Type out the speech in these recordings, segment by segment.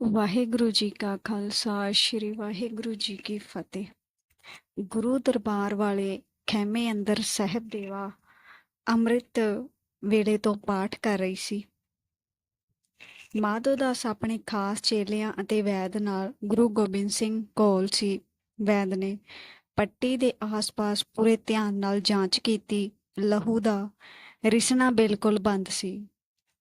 ਵਾਹਿਗੁਰੂ ਜੀ ਕਾ ਖਾਲਸਾ, ਸ੍ਰੀ ਵਾਹਿਗੁਰੂ ਜੀ ਕੀ ਫਤਿਹ। ਗੁਰੂ ਦਰਬਾਰ ਵਾਲੇ ਖੈਮੇ ਅੰਦਰ ਸਹਿਬ ਦੇਵਾ ਅੰਮ੍ਰਿਤ ਵੇਲੇ ਤੋਂ ਪਾਠ ਕਰ ਰਹੀ ਸੀ। ਮਾਧੋ ਦਾਸ ਆਪਣੇ ਖਾਸ ਚੇਲਿਆਂ ਅਤੇ ਵੈਦ ਨਾਲ ਗੁਰੂ ਗੋਬਿੰਦ ਸਿੰਘ ਕੋਲ ਸੀ। ਵੈਦ ਨੇ ਪੱਟੀ ਦੇ ਆਸ-ਪਾਸ ਪੂਰੇ ਧਿਆਨ ਨਾਲ ਜਾਂਚ ਕੀਤੀ। ਲਹੂ ਦਾ ਰਿਸਣਾ ਬਿਲਕੁਲ ਬੰਦ ਸੀ।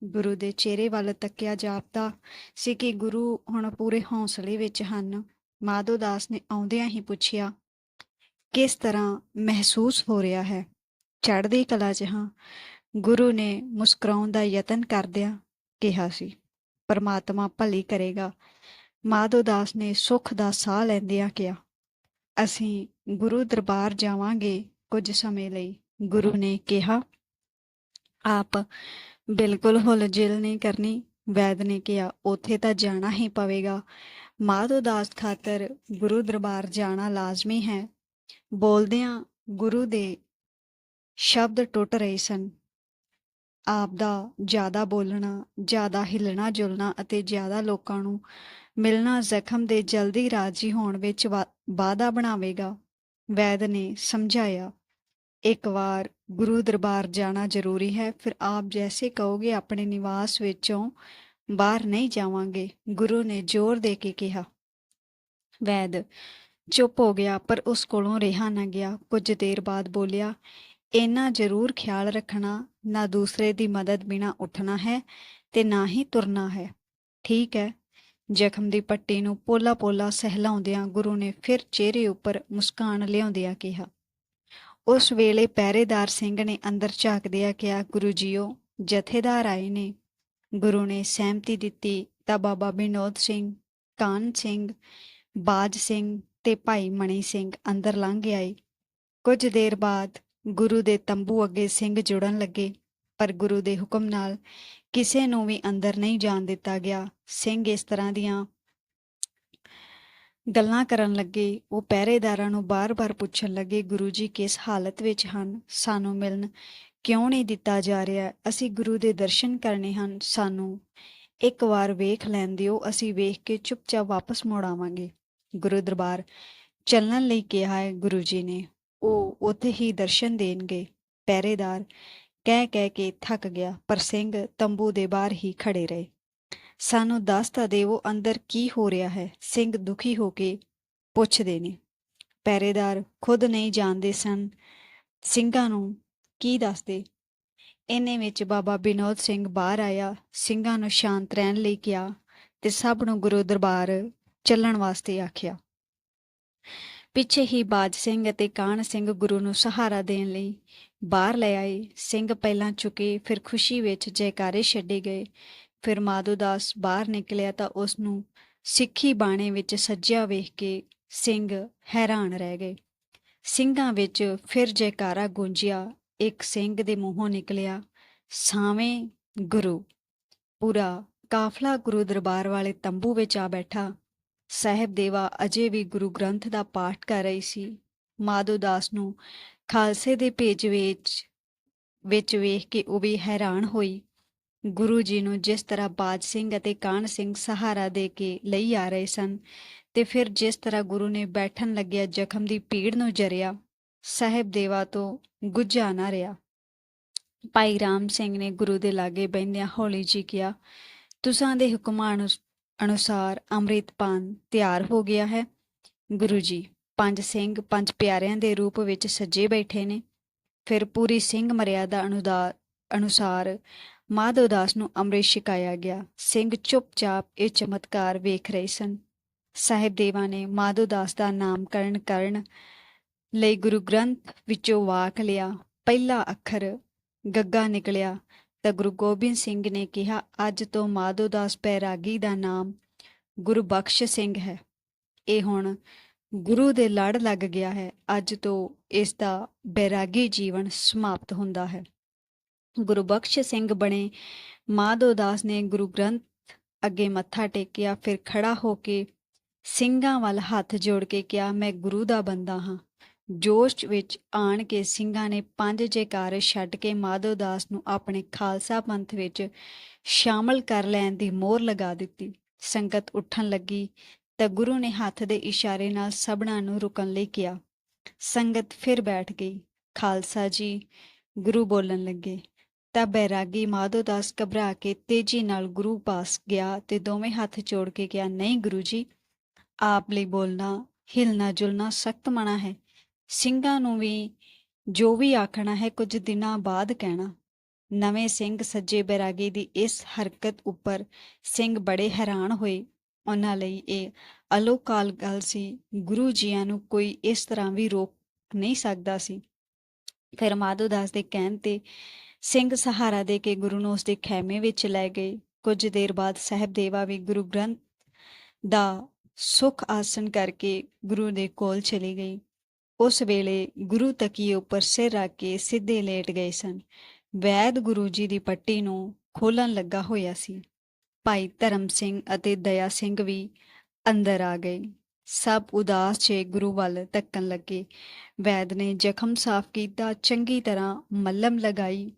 ਗੁਰੂ ਦੇ ਚਿਹਰੇ ਵੱਲ ਤੱਕਿਆ ਜਾਪਦਾ ਸੀ ਕਿ ਗੁਰੂ ਹੁਣ ਪੂਰੇ ਹੌਸਲੇ ਵਿੱਚ ਹਨ। ਮਾਧੋ ਦਾਸ ਨੇ ਆਉਂਦਿਆਂ ਹੀ ਪੁੱਛਿਆ, ਕਿਸ ਤਰ੍ਹਾਂ ਮਹਿਸੂਸ ਹੋ ਰਿਹਾ ਹੈ? ਚੜ੍ਹਦੀ ਕਲਾ 'ਚ ਹਾਂ। ਗੁਰੂ ਨੇ ਮੁਸਕਰਾਉਣ ਦਾ ਯਤਨ ਕਰਦਿਆਂ ਕਿਹਾ ਸੀ, ਪਰਮਾਤਮਾ ਭਲੀ ਕਰੇਗਾ। ਮਾਧੋ ਦਾਸ ਨੇ ਸੁੱਖ ਦਾ ਸਾਹ ਲੈਂਦਿਆਂ ਕਿਹਾ, ਅਸੀਂ ਗੁਰੂ ਦਰਬਾਰ ਜਾਵਾਂਗੇ ਕੁਝ ਸਮੇਂ ਲਈ। ਗੁਰੂ ਨੇ ਕਿਹਾ, ਆਪ ਬਿਲਕੁਲ ਹੁਲਜਿਲ ਨਹੀਂ ਕਰਨੀ, ਵੈਦ ਨੇ ਕਿਹਾ, ਉੱਥੇ ਤਾਂ ਜਾਣਾ ਹੀ ਪਵੇਗਾ। ਮਾਧੋ ਦਾਸ ਖਾਤਰ ਗੁਰੂ ਦਰਬਾਰ ਜਾਣਾ ਲਾਜ਼ਮੀ ਹੈ। ਬੋਲਦਿਆਂ ਗੁਰੂ ਦੇ ਸ਼ਬਦ ਟੁੱਟ ਰਹੇ ਸਨ। ਆਪ ਦਾ ਜ਼ਿਆਦਾ ਬੋਲਣਾ, ਜ਼ਿਆਦਾ ਹਿੱਲਣਾ ਜੁਲਣਾ ਅਤੇ ਜ਼ਿਆਦਾ ਲੋਕਾਂ ਨੂੰ ਮਿਲਣਾ ਜ਼ਖਮ ਦੇ ਜਲਦੀ ਰਾਜੀ ਹੋਣ ਵਿੱਚ ਵਾ- ਵਾਧਾ ਬਣਾਵੇਗਾ, ਵੈਦ ਨੇ ਸਮਝਾਇਆ। ਇੱਕ ਵਾਰ ਗੁਰੂ ਦਰਬਾਰ ਜਾਣਾ ਜ਼ਰੂਰੀ ਹੈ। ਫਿਰ ਆਪ ਜੈਸੇ ਕਹੋਗੇ, ਆਪਣੇ ਨਿਵਾਸ ਵਿੱਚੋਂ ਬਾਹਰ ਨਹੀਂ ਜਾਵਾਂਗੇ। ਗੁਰੂ ਨੇ ਜ਼ੋਰ ਦੇ ਕੇ ਕਿਹਾ, ਵੈਦ, ਚੁੱਪ ਹੋ ਗਿਆ, ਪਰ ਉਸ ਕੋਲੋਂ ਰਿਹਾ ਨਾ ਗਿਆ। ਕੁਝ ਦੇਰ ਬਾਅਦ ਬੋਲਿਆ, ਇੰਨਾ ਜ਼ਰੂਰ ਖਿਆਲ ਰੱਖਣਾ, ਨਾ ਦੂਸਰੇ ਦੀ ਮਦਦ ਬਿਨਾ ਉੱਠਣਾ ਹੈ ਤੇ ਨਾ ਹੀ ਤੁਰਨਾ ਹੈ। ਠੀਕ ਹੈ। ਜ਼ਖਮ ਦੀ ਪੱਟੀ ਨੂੰ ਪੋਲਾ ਪੋਲਾ ਸਹਿਲਾਉਂਦਿਆਂ ਗੁਰੂ ਨੇ ਫਿਰ ਚਿਹਰੇ ਉੱਪਰ ਮੁਸਕਾਨ ਲਿਆਉਂਦਿਆਂ ਕਿਹਾ ਉਸ ਵੇਲੇ ਪਹਿਰੇਦਾਰ ਸਿੰਘ ਨੇ ਅੰਦਰ ਝਾਕਦਿਆਂ ਕਿਹਾ, ਗੁਰੂ ਜੀਓ, ਜਥੇਦਾਰ ਆਏ ਨੇ। ਗੁਰੂ ਨੇ ਸਹਿਮਤੀ ਦਿੱਤੀ ਤਾਂ ਬਾਬਾ ਬਿਨੋਦ ਸਿੰਘ ਕਾਨ ਸਿੰਘ, ਬਾਜ ਸਿੰਘ ਤੇ ਭਾਈ ਮਣੀ ਸਿੰਘ ਅੰਦਰ ਲੰਘ ਆਏ। ਕੁਝ ਦੇਰ ਬਾਅਦ ਗੁਰੂ ਦੇ ਤੰਬੂ ਅੱਗੇ ਸਿੰਘ ਜੁੜਨ ਲੱਗੇ, ਪਰ ਗੁਰੂ ਦੇ ਹੁਕਮ ਨਾਲ ਕਿਸੇ ਨੂੰ ਵੀ ਅੰਦਰ ਨਹੀਂ ਜਾਣ ਦਿੱਤਾ ਗਿਆ। ਸਿੰਘ ਇਸ ਤਰ੍ਹਾਂ ਦੀਆਂ ਗੱਲਾਂ ਕਰਨ ਲੱਗੇ, ਉਹ ਪਹਿਰੇਦਾਰਾਂ ਨੂੰ ਬਾਰ-ਬਾਰ ਪੁੱਛਣ ਲੱਗੇ, ਗੁਰੂ ਜੀ, ਕਿਸ ਹਾਲਤ ਵਿੱਚ ਹਨ? ਸਾਨੂੰ ਮਿਲਣ ਕਿਉਂ ਨਹੀਂ ਦਿੱਤਾ ਜਾ ਰਿਹਾ? ਅਸੀਂ ਗੁਰੂ ਦੇ ਦਰਸ਼ਨ ਕਰਨੇ ਹਨ। ਸਾਨੂੰ ਇੱਕ ਵਾਰ ਵੇਖ ਲੈਣ ਦਿਓ, ਅਸੀਂ ਵੇਖ ਕੇ ਚੁੱਪਚਾਪ ਵਾਪਸ ਮੁੜ ਆਵਾਂਗੇ। ਗੁਰੂ ਦਰਬਾਰ ਚੱਲਣ ਲਈ ਕਿਹਾ ਹੈ, ਗੁਰੂ ਜੀ ਨੇ ਉਹ ਉੱਥੇ ਹੀ ਦਰਸ਼ਨ ਦੇਣਗੇ। ਪਹਿਰੇਦਾਰ ਕਹਿ ਕਹਿ ਕੇ ਥੱਕ ਗਿਆ, ਪਰ ਸਿੰਘ ਤੰਬੂ ਦੇ ਬਾਹਰ ਹੀ ਖੜੇ ਰਹੇ। ਸਾਨੂੰ ਦੱਸ ਤਾਂ ਦੇਵੋ ਅੰਦਰ ਕੀ ਹੋ ਰਿਹਾ ਹੈ। ਸਿੰਘ ਦੁਖੀ ਹੋ ਕੇ ਪੁੱਛਦੇ ਨੇ। ਪਹਿਰੇਦਾਰ ਖੁਦ ਨਹੀਂ ਜਾਣਦੇ ਸਨ। ਸਿੰਘਾਂ ਨੂੰ ਕੀ ਦੱਸਦੇ? ਇੰਨੇ ਵਿੱਚ ਬਾਬਾ ਬਿਨੋਦ ਸਿੰਘ ਬਾਹਰ ਆਇਆ। ਸਿੰਘਾਂ ਨੂੰ ਸ਼ਾਂਤ ਰਹਿਣ ਲਈ ਕਿਹਾ ਤੇ ਸਭ ਨੂੰ ਗੁਰੂ ਦਰਬਾਰ ਚੱਲਣ ਵਾਸਤੇ ਆਖਿਆ। ਪਿੱਛੇ ਹੀ ਬਾਜ ਸਿੰਘ ਅਤੇ ਕਾਨ ਸਿੰਘ ਗੁਰੂ ਨੂੰ ਸਹਾਰਾ ਦੇਣ ਲਈ ਬਾਹਰ ਲੈ ਆਏ। ਸਿੰਘ ਪਹਿਲਾਂ ਚੁਕੇ ਫਿਰ ਖੁਸ਼ੀ ਵਿੱਚ ਜੈਕਾਰੇ ਛੱਡੇ ਗਏ। ਫਿਰ ਮਾਧੋ ਦਾਸ ਬਾਹਰ ਨਿਕਲਿਆ ਤਾਂ ਉਸ ਨੂੰ ਸਿੱਖੀ ਬਾਣੇ ਵਿੱਚ ਸੱਜਿਆ ਵੇਖ ਕੇ ਸਿੰਘ ਹੈਰਾਨ ਰਹਿ ਗਏ। ਸਿੰਘਾਂ ਵਿੱਚ ਫਿਰ ਜੈਕਾਰਾ ਗੂੰਜਿਆ, ਇੱਕ ਸਿੰਘ ਦੇ ਮੂੰਹੋਂ ਨਿਕਲਿਆ, ਸਾਵੇਂ ਗੁਰੂ, ਪੂਰਾ ਕਾਫਲਾ ਗੁਰੂ ਦਰਬਾਰ ਵਾਲੇ ਤੰਬੂ ਵਿੱਚ ਆ ਬੈਠਾ। ਸਾਹਿਬ ਦੇਵਾ ਅਜੇ ਵੀ ਗੁਰੂ ਗ੍ਰੰਥ ਦਾ ਪਾਠ ਕਰ ਰਹੀ ਸੀ। ਮਾਧੋ ਦਾਸ ਨੂੰ ਖਾਲਸੇ ਦੇ ਭੇਜ ਵਿੱਚ ਵਿੱਚ ਵੇਖ ਕੇ ਉਹ ਵੀ ਹੈਰਾਨ ਹੋਈ। ਗੁਰੂ ਜੀ ਨੂੰ ਜਿਸ ਤਰ੍ਹਾਂ ਬਾਜ ਸਿੰਘ ਅਤੇ ਕਾਨ ਸਿੰਘ ਸਹਾਰਾ ਦੇ ਕੇ ਲਈ ਆ ਰਹੇ ਸਨ, ਤੇ ਫਿਰ ਜਿਸ ਤਰ੍ਹਾਂ ਗੁਰੂ ਨੇ ਬੈਠਣ ਲੱਗਿਆ ਜ਼ਖਮ ਦੀ ਪੀੜ ਨੂੰ ਜਰਿਆ, ਸਾਹਿਬ ਦੇਵਾ ਤੋਂ ਗੁੱਝਾ ਨਾ ਰਿਹਾ। ਭਾਈ ਰਾਮ ਸਿੰਘ ਨੇ ਗੁਰੂ ਦੇ ਲਾਗੇ ਬੈਠਿਆਂ ਹੌਲੀ ਜੀ ਕਿਹਾ, ਤੁਸਾਂ ਦੇ ਹੁਕਮਾਂ ਅਨੁਸਾਰ ਅੰਮ੍ਰਿਤਪਾਨ ਤਿਆਰ ਹੋ ਗਿਆ ਹੈ। ਗੁਰੂ ਜੀ, ਪੰਜ ਸਿੰਘ ਪੰਜ ਪਿਆਰਿਆਂ ਦੇ ਰੂਪ ਵਿੱਚ ਸੱਜੇ ਬੈਠੇ ਨੇ। ਫਿਰ ਪੂਰੀ ਸਿੰਘ ਮਰਿਆਦਾ ਅਨੁਦਾ, ਅਨੁਸਾਰ ਮਾਧੋ ਦਾਸ ਨੂੰ ਅੰਮ੍ਰਿਤ ਛਕਾਇਆ ਗਿਆ। ਸਿੰਘ ਚੁੱਪਚਾਪ ਇਹ ਚਮਤਕਾਰ ਵੇਖ ਰਹੇ ਸਨ। ਸਾਹਿਬ ਦੇਵਾ ਨੇ ਮਾਧੋ ਦਾਸ ਦਾ ਨਾਮਕਰਨ ਕਰਨ ਲਈ ਗੁਰੂ ਗ੍ਰੰਥ ਵਿੱਚੋਂ ਵਾਕ ਲਿਆ। ਪਹਿਲਾ ਅੱਖਰ ਗੱਗਾ ਨਿਕਲਿਆ ਤਾਂ ਗੁਰੂ ਗੋਬਿੰਦ ਸਿੰਘ ਨੇ ਕਿਹਾ, ਅੱਜ ਤੋਂ ਮਾਧੋ ਦਾਸ ਪੈਰਾਗੀ ਦਾ ਨਾਮ ਗੁਰੂ ਬਖਸ਼ ਸਿੰਘ ਹੈ। ਇਹ ਹੁਣ ਗੁਰੂ ਦੇ ਲੜ ਲੱਗ ਗਿਆ ਹੈ। ਅੱਜ ਤੋਂ ਇਸ ਦਾ ਬੈਰਾਗੀ ਜੀਵਨ ਸਮਾਪਤ ਹੁੰਦਾ ਹੈ। ਗੁਰੂ ਬਖਸ਼ ਸਿੰਘ ਬਣੇ ਮਾਧੋ ਦਾਸ ਨੇ ਗੁਰੂ ਗ੍ਰੰਥ ਅੱਗੇ ਮੱਥਾ ਟੇਕਿਆ, ਫਿਰ ਖੜਾ ਹੋ ਕੇ ਸਿੰਘਾਂ ਵੱਲ ਹੱਥ ਜੋੜ ਕੇ ਕਿਹਾ, ਮੈਂ ਗੁਰੂ ਦਾ ਬੰਦਾ ਹਾਂ। ਜੋਸ਼ ਵਿੱਚ ਆਣ ਕੇ ਸਿੰਘਾਂ ਨੇ ਪੰਜ ਜੈਕਾਰੇ ਛੱਡ ਕੇ ਮਾਧੋ ਦਾਸ ਨੂੰ ਆਪਣੇ ਖਾਲਸਾ ਪੰਥ ਵਿੱਚ ਸ਼ਾਮਲ ਕਰ ਲੈਣ ਦੀ ਮੋਹਰ ਲਗਾ ਦਿੱਤੀ। ਸੰਗਤ ਉੱਠਣ ਲੱਗੀ ਤਾਂ ਗੁਰੂ ਨੇ ਹੱਥ ਦੇ ਇਸ਼ਾਰੇ ਨਾਲ ਸਭਨਾਂ ਨੂੰ ਰੁਕਣ ਲਈ ਕਿਹਾ। ਸੰਗਤ ਫਿਰ ਬੈਠ ਗਈ। ਖਾਲਸਾ ਜੀ, ਗੁਰੂ ਬੋਲਣ ਲੱਗੇ। ਤਾਂ ਬੈਰਾਗੀ ਮਾਧੋਦਾਸ ਘਬਰਾ ਕੇ ਤੇਜ਼ੀ ਨਾਲ ਗੁਰੂ ਪਾਸ ਗਿਆ ਤੇ ਦੋਵੇਂ ਹੱਥ ਜੋੜ ਕੇ ਕਿਹਾ, ਨਹੀਂ ਗੁਰੂ ਜੀ ਆਪ ਲਈ ਬੋਲਣਾ, ਹਿਲਣਾ ਜੁਲਣਾ ਸਖਤ ਮਨਾ ਹੈ। ਸਿੰਘਾਂ ਨੂੰ ਵੀ ਜੋ ਵੀ ਆਖਣਾ ਹੈ, ਕੁਝ ਦਿਨਾਂ ਬਾਅਦ ਕਹਿਣਾ। ਨਵੇਂ ਸਿੰਘ ਸੱਜੇ ਬੈਰਾਗੀ ਦੀ ਇਸ ਹਰਕਤ ਉੱਪਰ ਸਿੰਘ ਬੜੇ ਹੈਰਾਨ ਹੋਏ। ਉਹਨਾਂ ਲਈ ਇਹ ਅਲੋਕਾਲ ਗੱਲ ਸੀ ਗੁਰੂ ਜੀਆਂ ਨੂੰ ਕੋਈ ਇਸ ਤਰ੍ਹਾਂ ਵੀ ਰੋਕ ਨਹੀਂ ਸਕਦਾ ਸੀ। ਫਿਰ ਮਾਧੋਦਾਸ ਦੇ ਕਹਿਣ ਤੇ ਸਿੰਘ ਸਹਾਰਾ ਦੇ ਕੇ ਗੁਰੂ ਨੂੰ ਉਸਦੇ ਖੈਮੇ ਵਿੱਚ ਲੈ ਗਏ। ਕੁਝ ਦੇਰ ਬਾਅਦ ਸਹਿਬਦੇਵਾ ਵੀ ਗੁਰੂ ਗ੍ਰੰਥ ਦਾ ਸੁਖ ਆਸਨ ਕਰਕੇ ਗੁਰੂ ਦੇ ਕੋਲ ਚਲੀ ਗਈ। ਉਸ ਵੇਲੇ ਗੁਰੂ ਤਕੀਏ ਉੱਪਰ ਸਿਰ ਰੱਖ ਕੇ ਸਿੱਧੇ ਲੇਟ ਗਏ ਸਨ। ਵੈਦ ਗੁਰੂ ਜੀ ਦੀ ਪੱਟੀ ਨੂੰ ਖੋਲਣ ਲੱਗਾ ਹੋਇਆ ਸੀ। ਭਾਈ ਧਰਮ ਸਿੰਘ ਅਤੇ ਦਇਆ ਸਿੰਘ ਵੀ ਅੰਦਰ ਆ ਗਏ। ਸਭ ਉਦਾਸ ਛੇ ਗੁਰੂ ਵੱਲ ਤੱਕਣ ਲੱਗੇ। ਵੈਦ ਨੇ ਜ਼ਖਮ ਸਾਫ਼ ਕੀਤਾ, ਚੰਗੀ ਤਰ੍ਹਾਂ ਮੱਲਮ ਲਗਾਈ।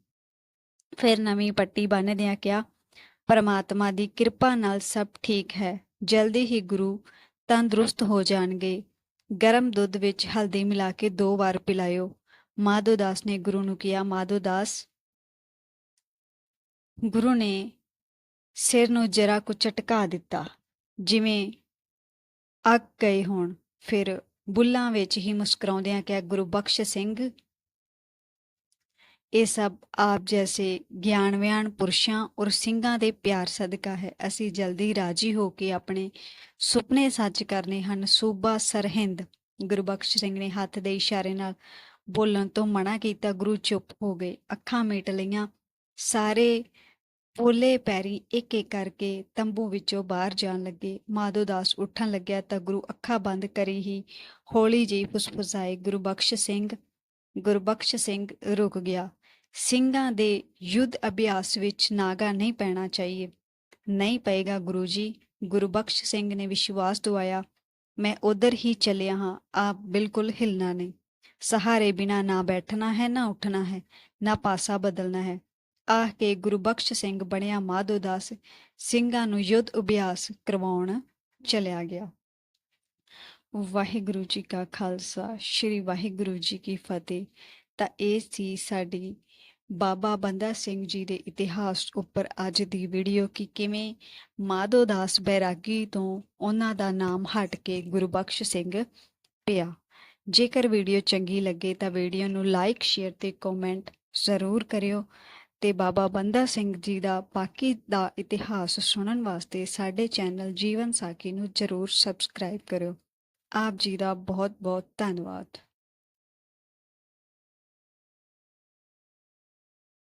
ਫਿਰ ਨਵੀਂ ਪੱਟੀ ਬੰਨਦਿਆਂ ਕਿਹਾ, ਪਰਮਾਤਮਾ ਦੀ ਕਿਰਪਾ ਨਾਲ ਸਭ ਠੀਕ ਹੈ। ਜਲਦੀ ਹੀ ਗੁਰੂ ਤੰਦਰੁਸਤ ਹੋ ਜਾਣਗੇ। ਗਰਮ ਦੁੱਧ ਵਿੱਚ ਹਲਦੀ ਮਿਲਾ ਕੇ ਦੋ ਵਾਰ ਪਿਲਾਇਓ। ਮਾਧੋਦਾਸ ਨੇ ਗੁਰੂ ਨੂੰ ਕਿਹਾ, ਮਾਧੋ ਦਾਸ, ਗੁਰੂ ਨੇ ਸਿਰ ਨੂੰ ਜਰਾ ਕੁ ਝਟਕਾ ਦਿੱਤਾ। ਜਿਵੇਂ ਅੱਕ ਗਏ ਹੋਣ, ਫਿਰ ਬੁੱਲਾਂ ਵਿੱਚ ਹੀ ਮੁਸਕਰਾਉਂਦਿਆਂ ਕਿਹਾ, ਗੁਰੂ ਬਖਸ਼ ਸਿੰਘ ਇਹ ਸਭ ਆਪ ਜੈਸੇ ਗਿਆਨਵਿਆਨ ਪੁਰਸ਼ਾਂ ਔਰ ਸਿੰਘਾਂ ਦੇ ਪਿਆਰ ਸਦਕਾ ਹੈ। ਅਸੀਂ ਜਲਦੀ ਰਾਜੀ ਹੋ ਕੇ ਆਪਣੇ ਸੁਪਨੇ ਸੱਚ ਕਰਨੇ ਹਨ। ਸੂਬਾ ਸਰਹਿੰਦ ਗੁਰਬਖਸ਼ ਸਿੰਘ ਨੇ ਹੱਥ ਦੇ ਇਸ਼ਾਰੇ ਨਾਲ ਬੋਲਣ ਤੋਂ ਮਨਾ ਕੀਤਾ, ਗੁਰੂ ਚੁੱਪ ਹੋ ਗਏ। ਅੱਖਾਂ ਮੀਟ ਲਈਆਂ। ਸਾਰੇ ਪੋਲੇ ਪੈਰੀ ਇੱਕ ਇੱਕ ਕਰਕੇ ਤੰਬੂ ਵਿੱਚੋਂ ਬਾਹਰ ਜਾਣ ਲੱਗੇ। ਮਾਧੋ ਦਾਸ ਉੱਠਣ ਲੱਗਿਆ ਤਾਂ ਗੁਰੂ ਅੱਖਾਂ ਬੰਦ ਕਰੀ ਹੀ ਹੌਲੀ ਜਿਹੀ ਫੁਸਫੁਸਾਏ। ਗੁਰਬਖਸ਼ ਸਿੰਘ ਗੁਰਬਖਸ਼ ਸਿੰਘ ਰੁਕ ਗਿਆ। ਸਿੰਘਾਂ ਦੇ ਯੁੱਧ ਅਭਿਆਸ ਵਿੱਚ ਨਾਗਾ ਨਹੀਂ ਪੈਣਾ ਚਾਹੀਏ। ਨਹੀਂ ਪਏਗਾ ਗੁਰੂ ਜੀ। ਗੁਰਬਖਸ਼ ਸਿੰਘ ਨੇ ਵਿਸ਼ਵਾਸ ਦਿਵਾਇਆ, ਮੈਂ ਉਧਰ ਹੀ ਚੱਲਿਆ ਹਾਂ। ਆਪ ਬਿਲਕੁਲ ਹਿਲਣਾ ਨਹੀਂ। ਸਹਾਰੇ ਬਿਨਾ ਨਾ ਬੈਠਣਾ ਹੈ, ਨਾ ਉੱਠਣਾ ਹੈ, ਨਾ ਪਾਸਾ ਬਦਲਣਾ ਹੈ। ਆਹ ਕੇ ਗੁਰਬਖਸ਼ ਸਿੰਘ ਬਣਿਆ ਮਾਧੋਦਾਸ ਸਿੰਘਾਂ ਨੂੰ ਯੁੱਧ ਅਭਿਆਸ ਕਰਵਾਉਣ ਚਲਿਆ ਗਿਆ। ਵਾਹਿਗੁਰੂ ਜੀ ਕਾ ਖਾਲਸਾ, ਸ੍ਰੀ ਵਾਹਿਗੁਰੂ ਜੀ ਕੀ ਫਤਿਹ। ਤਾਂ ਇਹ ਸੀ ਸਾਡੀ ਬਾਬਾ ਬੰਦਾ ਸਿੰਘ ਜੀ ਦੇ ਇਤਿਹਾਸ ਉੱਪਰ ਅੱਜ ਦੀ ਵੀਡੀਓ ਕਿ ਕਿਵੇਂ ਮਾਧੋਦਾਸ ਬੈਰਾਗੀ ਤੋਂ ਉਹਨਾਂ ਦਾ ਨਾਮ ਹਟ ਕੇ ਗੁਰਬਖਸ਼ ਸਿੰਘ ਪਿਆ। ਜੇਕਰ ਵੀਡੀਓ ਚੰਗੀ ਲੱਗੇ ਤਾਂ ਵੀਡੀਓ ਨੂੰ ਲਾਈਕ ਸ਼ੇਅਰ ਤੇ ਕਮੈਂਟ ਜ਼ਰੂਰ ਕਰਿਓ ਤੇ ਬਾਬਾ ਬੰਦਾ ਸਿੰਘ ਜੀ ਦਾ ਬਾਕੀ ਦਾ ਇਤਿਹਾਸ ਸੁਣਨ ਵਾਸਤੇ ਸਾਡੇ ਚੈਨਲ ਜੀਵਨ ਸਾਖੀ ਨੂੰ ਜ਼ਰੂਰ ਸਬਸਕ੍ਰਾਈਬ ਕਰਿਓ। ਆਪ ਜੀ ਦਾ ਬਹੁਤ ਬਹੁਤ ਧੰਨਵਾਦ।